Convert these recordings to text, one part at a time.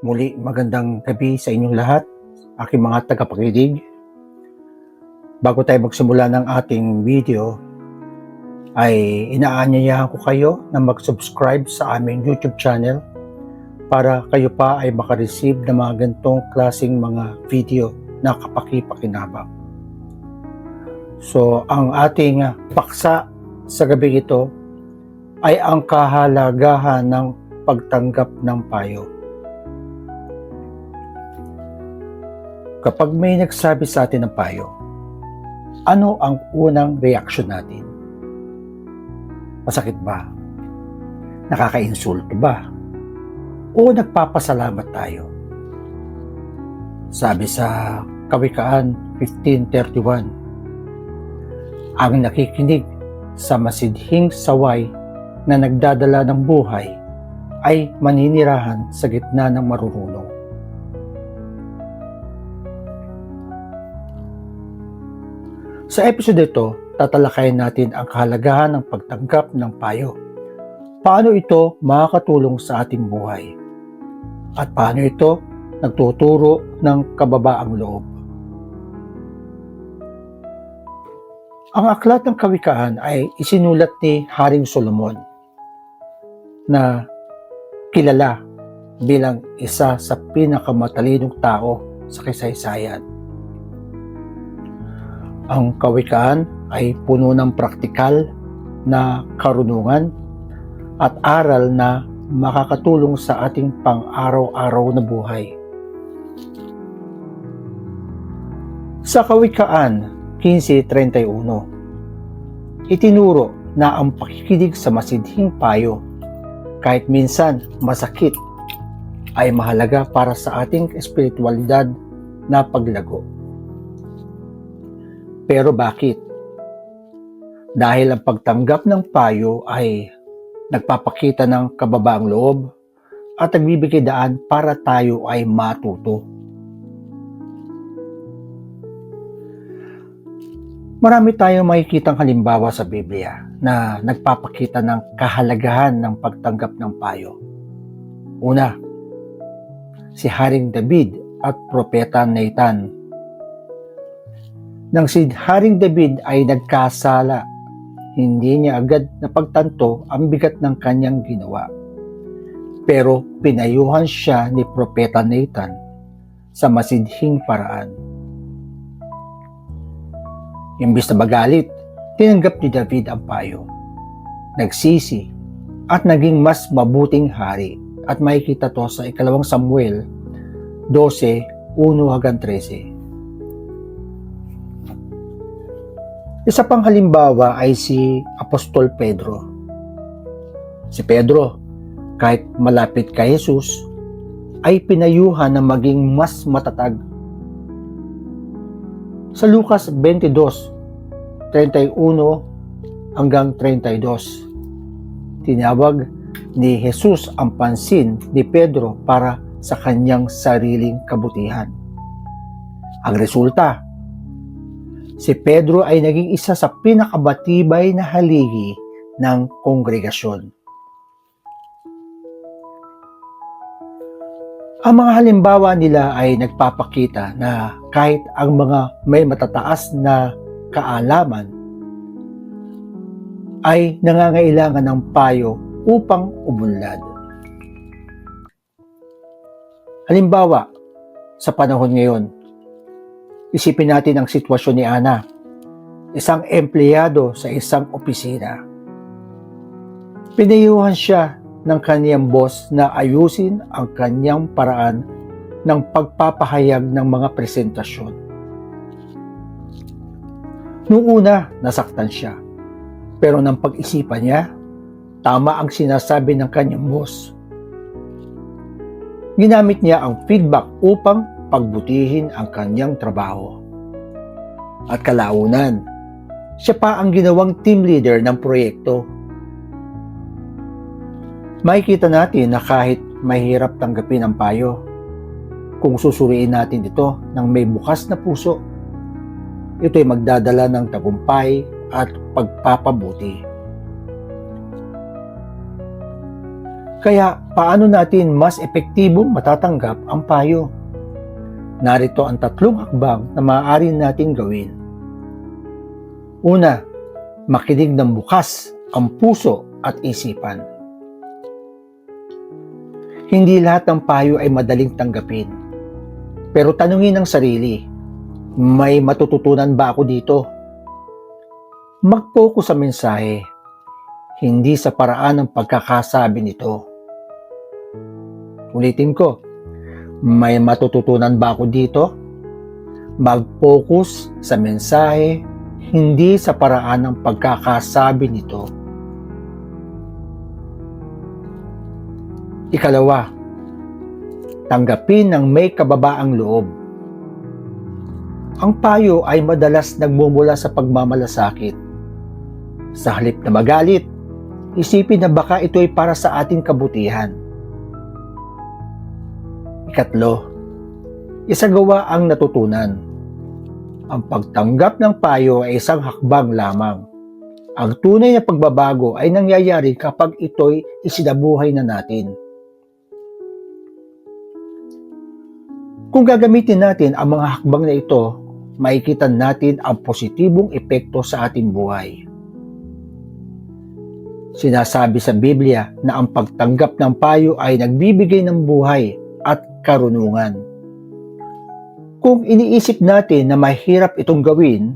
Muli magandang gabi sa inyong lahat, aking mga tagapakinig. Bago tayo magsimula ng ating video, ay inaanyayahan ko kayo na mag-subscribe sa aming YouTube channel para kayo pa ay makareceive ng mga gantong klaseng mga video na kapaki-pakinabang. So, ang ating paksa sa gabi ito ay ang kahalagahan ng pagtanggap ng payo. Kapag may nagsabi sa atin ng payo, ano ang unang reaksyon natin? Masakit ba? Nakakainsulto ba? O nagpapasalamat tayo? Sabi sa Kawikaan 1531, ang nakikinig sa masidhing saway na nagdadala ng buhay ay maninirahan sa gitna ng marurunong. Sa episode ito, tatalakayin natin ang kahalagahan ng pagtanggap ng payo. Paano ito makakatulong sa ating buhay? At paano ito nagtuturo ng kababaang loob? Ang aklat ng kawikaan ay isinulat ni Haring Solomon na kilala bilang isa sa pinakamatalinong tao sa kasaysayan. Ang kawikaan ay puno ng praktikal na karunungan at aral na makakatulong sa ating pang-araw-araw na buhay. Sa kawikaan 15.31, itinuro na ang pakikinig sa masidhing payo kahit minsan masakit ay mahalaga para sa ating espiritualidad na paglago. Pero bakit? Dahil ang pagtanggap ng payo ay nagpapakita ng kababaang loob at nagbibigay daan para tayo ay matuto. Marami tayong makikitang halimbawa sa Biblia na nagpapakita ng kahalagahan ng pagtanggap ng payo. Una, si Haring David at Propeta Nathan. Nang si Haring David ay nagkasala, hindi niya agad napagtanto ang bigat ng kanyang ginawa. Pero pinayuhan siya ni Propeta Nathan sa masidhing paraan. Imbis na magalit, tinanggap ni David ang payo. Nagsisi at naging mas mabuting hari at makikita to sa ikalawang Samuel 12, 1 hanggang 13. Isa pang halimbawa ay si Apostol Pedro. Si Pedro, kahit malapit kay Jesus, ay pinayuhan na maging mas matatag sa Lucas 22, 31 hanggang 32. Tinawag ni Jesus ang pansin ni Pedro para sa kanyang sariling kabutihan. Ang resulta, si Pedro ay naging isa sa pinakabatibay na haligi ng kongregasyon. Ang mga halimbawa nila ay nagpapakita na kahit ang mga may matataas na kaalaman ay nangangailangan ng payo upang umunlad. Halimbawa, sa panahon ngayon, isipin natin ang sitwasyon ni Ana, isang empleyado sa isang opisina. Pinayuhan siya ng kaniyang boss na ayusin ang kanyang paraan ng pagpapahayag ng mga presentasyon. Noong una, nasaktan siya. Pero nang pag-isipan niya, tama ang sinasabi ng kanyang boss. Ginamit niya ang feedback upang pagbutihin ang kanyang trabaho. At kalaunan, siya pa ang ginawang team leader ng proyekto makikita natin na kahit mahirap tanggapin ang payo, kung susuriin natin ito ng may bukas na puso, ito ay magdadala ng tagumpay at pagpapabuti. Kaya paano natin mas epektibong matatanggap ang payo? Narito ang tatlong hakbang na maaari natin gawin. Una, makinig ng bukas ang puso at isipan. Hindi lahat ng payo ay madaling tanggapin. Pero tanungin ang sarili, may matututunan ba ako dito? Mag-focus sa mensahe, hindi sa paraan ng pagkakasabi nito. Ulitin ko, may matututunan ba ako dito? Mag-focus sa mensahe, hindi sa paraan ng pagkakasabi nito. Ikalawa, tanggapin ng may kababaang loob. Ang payo ay madalas nagmumula sa pagmamalasakit. Sa halip na magalit, isipin na baka ito ay para sa ating kabutihan. Ikatlo, isagawa ang natutunan. Ang pagtanggap ng payo ay isang hakbang lamang. Ang tunay na pagbabago ay nangyayari kapag ito'y isinabuhay na natin. Kung gagamitin natin ang mga hakbang na ito, makikita natin ang positibong epekto sa ating buhay. Sinasabi sa Biblia na ang pagtanggap ng payo ay nagbibigay ng buhay at karunungan. Kung iniisip natin na mahirap itong gawin,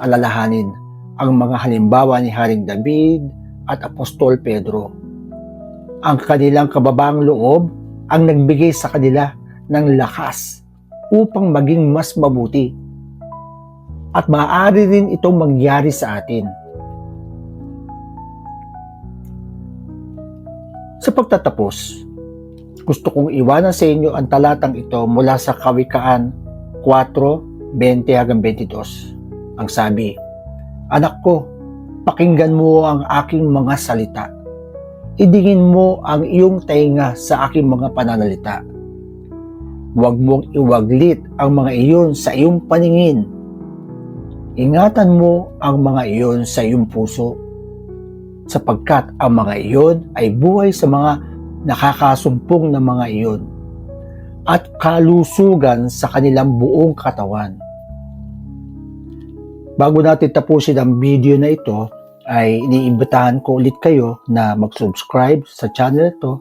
alalahanin ang mga halimbawa ni Haring David at Apostol Pedro. Ang kanilang kababang loob ang nagbigay sa kanila ng lakas upang maging mas mabuti. At maaari rin itong mangyari sa atin. Sa pagtatapos, gusto kong iwanan sa inyo ang talatang ito mula sa Kawikaan 4:20 hanggang 22. Ang sabi, Anak ko, pakinggan mo ang aking mga salita. Idingin mo ang iyong tainga sa aking mga pananalita. Huwag mong iwaglit ang mga iyon sa iyong paningin. Ingatan mo ang mga iyon sa iyong puso sapagkat ang mga iyon ay buhay sa mga nakakasumpong na mga iyon at kalusugan sa kanilang buong katawan. Bago natin tapusin ang video na ito, ay iniimbitahan ko ulit kayo na mag-subscribe sa channel ito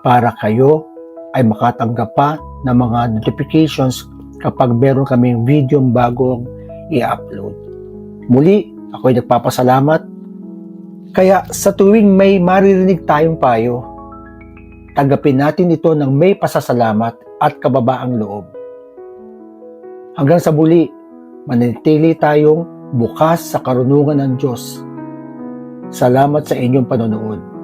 para kayo ay makatanggap pa ng mga notifications kapag meron kaming video bagong i-upload. Muli, ako ay nagpapasalamat. Kaya sa tuwing may maririnig tayong payo, tanggapin natin ito ng may pasasalamat at kababaang loob. Hanggang sa muli, manatili tayong bukas sa karunungan ng Diyos. Salamat sa inyong panonood.